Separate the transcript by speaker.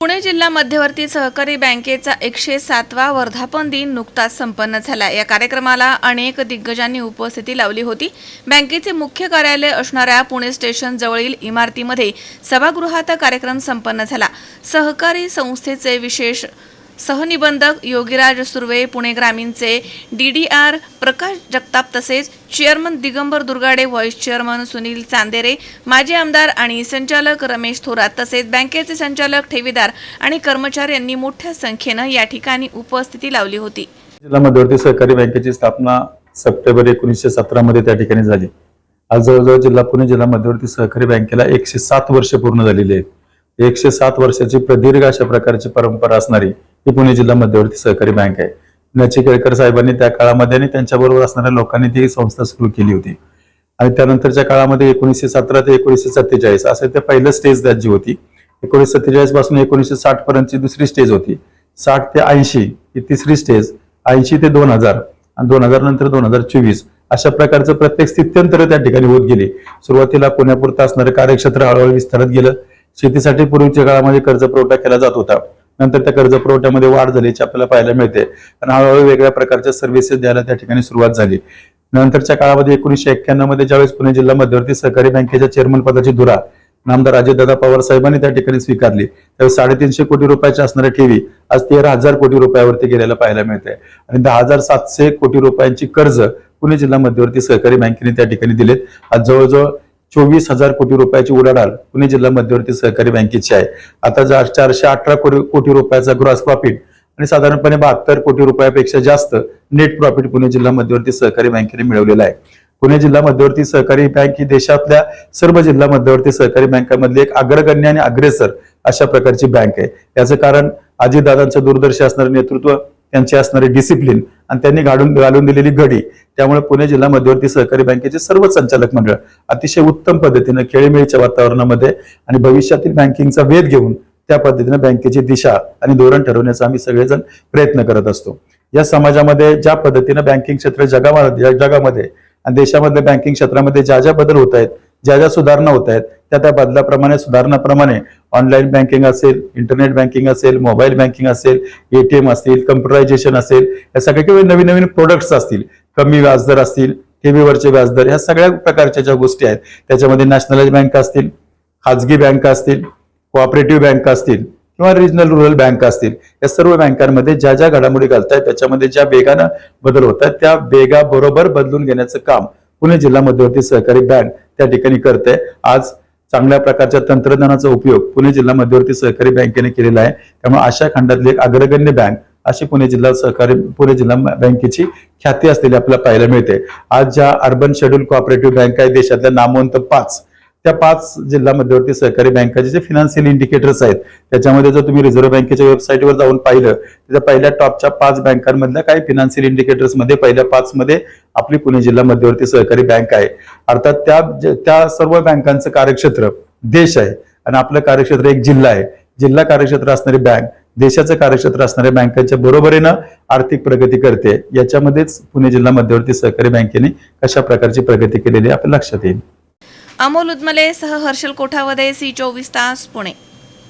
Speaker 1: पुणे जिल्हा मध्यवर्ती सहकारी बँकेचा एकशे सातवा वर्धापन दिन नुकताच संपन्न झाला. या कार्यक्रमाला अनेक दिग्गजांनी उपस्थिती लावली होती. बँकेचे मुख्य कार्यालय असणाऱ्या पुणे स्टेशन जवळील इमारतीमध्ये सभागृहात कार्यक्रम संपन्न झाला. सहकारी संस्थेचे विशेष सहनिबंधक योगीराज सुर्वे पुणे ग्रामीणचे D D R Prakash Jagtap तसेच chairman Digambar Durgade vice chairman Sunil Chandere माजी आमदार आणि संचालक रमेश थोरात तसेच बँकेचे संचालक ठेवीदार आणि कर्मचारी यांनी मोठ्या संख्येनं या ठिकाणी उपस्थिती लावली होती.
Speaker 2: जिल्हा मध्यवर्ती सहकारी बँकेची स्थापना सप्टेंबर एकोणीसशे सतरा मध्ये त्या ठिकाणी झाली. आज जवळजवळ जिल्हा पुणे जिल्हा मध्यवर्ती सहकारी बँकेला एकशे सात वर्ष पूर्ण झालेली आहेत. एकशे सात वर्षाची प्रदीर्घ अशा प्रकारची परंपरा असणारी ही पुणे जिल्हा मध्यवर्ती सहकारी बँक आहे. नची केळकर साहेबांनी त्या काळामध्ये आणि त्यांच्याबरोबर असणाऱ्या लोकांनी ती संस्था सुरू केली होती. आणि त्यानंतरच्या काळामध्ये एकोणीसशे सतरा ते एकोणीसशे सत्तेचाळीस असं ते पहिलं स्टेज त्याची होती. एकोणीसशे सत्तेचाळीसपासून एकोणीसशे साठ पर्यंतची दुसरी स्टेज होती. साठ ते ऐंशी ही तिसरी स्टेज ऐंशी ते दोन हजार आणि दोन हजार नंतर दोन हजार चोवीस अशा प्रकारचं प्रत्येक स्थित्यंतर त्या ठिकाणी होत गेली. सुरुवातीला पुण्यापुरतं असणारं कार्यक्षेत्र हळूहळू विस्तारत गेलं. शेतीसाठी पूर्वीच्या काळामध्ये कर्ज पुरवठा केला जात होता. नंतर त्या कर्ज पुरवठ्यामध्ये वाढ झाल्याची आपल्याला पाहायला मिळते. आणि हळूहळू वेगळ्या प्रकारच्या सर्व्हिसेस द्यायला त्या ठिकाणी सुरुवात झाली. नंतरच्या काळामध्ये एकोणीशे एक्क्याण्णवमध्ये ज्यावेळेस पुणे जिल्हा मध्यवर्ती सहकारी बँकेच्या चेअरमन पदाची धुरा नामदार अजितदादा पवार साहेबांनी त्या ठिकाणी स्वीकारली. त्यावेळेस साडेतीनशे कोटी रुपयाच्या असणाऱ्या ठेवी आज तेरा हजार कोटी रुपयावरती गेल्याला पाहायला मिळते आणि दहा हजार सातशे कोटी रुपयांची कर्ज पुणे जिल्हा मध्यवर्ती सहकारी बँकेने त्या ठिकाणी दिलेत. आज जवळजवळ चोवीस हजार कोटी रुपयाची उलाढाल पुणे जिल्हा मध्यवर्ती सहकारी बँकेची आहे. आता जा- चारशे अठरा कोटी कोटी रुपयाचा ग्रॉस प्रॉफिट आणि साधारणपणे बहात्तर कोटी रुपयापेक्षा जास्त नेट प्रॉफिट पुणे जिल्हा मध्यवर्ती सहकारी बँकेने मिळवलेला आहे. पुणे जिल्हा मध्यवर्ती सहकारी बँक ही देशातल्या सर्व जिल्हा मध्यवर्ती सहकारी बँकांमधली एक अग्रगण्य आणि अग्रेसर अशा प्रकारची बँक आहे. याचं कारण अजितदादांचं दूरदर्शी असणारं नेतृत्व त्यांचे असणारे डिसिप्लिन आणि त्यांनी घालून घालून दिलेली घडी त्यामुळे पुणे जिल्हा मध्यवर्ती सहकारी बँकेचे सर्व संचालक मंडळ अतिशय उत्तम पद्धतीनं खेळीमेळीच्या वातावरणामध्ये आणि भविष्यातील बँकिंगचा वेध घेऊन त्या पद्धतीनं बँकेची दिशा आणि धोरण ठरवण्याचा आम्ही सगळेजण प्रयत्न करत असतो. या समाजामध्ये ज्या पद्धतीनं बँकिंग क्षेत्र जगामध्ये जगामध्ये आणि देशामध्ये बँकिंग क्षेत्रामध्ये ज्या ज्या बदल होत आहेत ज्या ज्या सुधारणा होत आहेत त्या त्या बदलाप्रमाणे सुधारणाप्रमाणे ऑनलाईन बँकिंग असेल इंटरनेट बँकिंग असेल मोबाईल बँकिंग असेल एटीएम असतील कम्प्युटरायझेशन असेल या सगळे किंवा नवीन नवीन प्रोडक्ट्स असतील कमी व्याजदर असतील ठेवीवरचे व्याजदर ह्या सगळ्या प्रकारच्या ज्या गोष्टी आहेत त्याच्यामध्ये नॅशनलाइज बँक असतील खाजगी बँक असतील कोऑपरेटिव्ह बँक असतील किंवा रिजनल रुरल बँक असतील या सर्व बँकांमध्ये ज्या ज्या घडामोडी घालतायत त्याच्यामध्ये ज्या वेगानं बदल होत आहेत त्या वेगाबरोबर बदलून घेण्याचं काम पुणे जिल्हा मध्यवर्ती सहकारी बँक त्या ठिकाणी करते. आज चांगल्या प्रकारच्या तंत्रज्ञानाचा उपयोग पुणे जिल्हा मध्यवर्ती सहकारी बँकेने केलेला आहे. त्यामुळे अशा खंडातली एक अग्रगण्य बँक अशी पुणे जिल्हा सहकारी पुणे जिल्हा बँकेची ख्याती असलेली आपल्याला पाहायला मिळते. आज ज्या अर्बन शेड्यूल कोऑपरेटिव्ह बँक आहे देशातल्या नामवंत पाच त्या पाच जिल्हा मध्यवर्ती सहकारी बँकाचे जे फिनान्शियल इंडिकेटर्स आहेत त्याच्यामध्ये जर तुम्ही रिझर्व्ह बँकेच्या वेबसाईटवर जाऊन पाहिलं तर पहिल्या टॉपच्या पाच बँकांमधल्या काही फिनान्शियल इंडिकेटर्समध्ये पहिल्या पाच मध्ये आपली पुणे जिल्हा मध्यवर्ती सहकारी बँक आहे. अर्थात त्या त्या सर्व बँकांचं कार्यक्षेत्र देश आहे आणि आपलं कार्यक्षेत्र एक जिल्हा आहे. जिल्हा कार्यक्षेत्र असणारी बँक देशाचं कार्यक्षेत्र असणाऱ्या बँकांच्या बरोबरीनं आर्थिक प्रगती करते. याच्यामध्येच पुणे जिल्हा मध्यवर्ती सहकारी बँकेने कशा प्रकारची प्रगती केलेली आहे आपल्या लक्षात येईल.
Speaker 1: अमोल उदमले सह हर्षल कोठावदे सी चोवीस तास पुणे.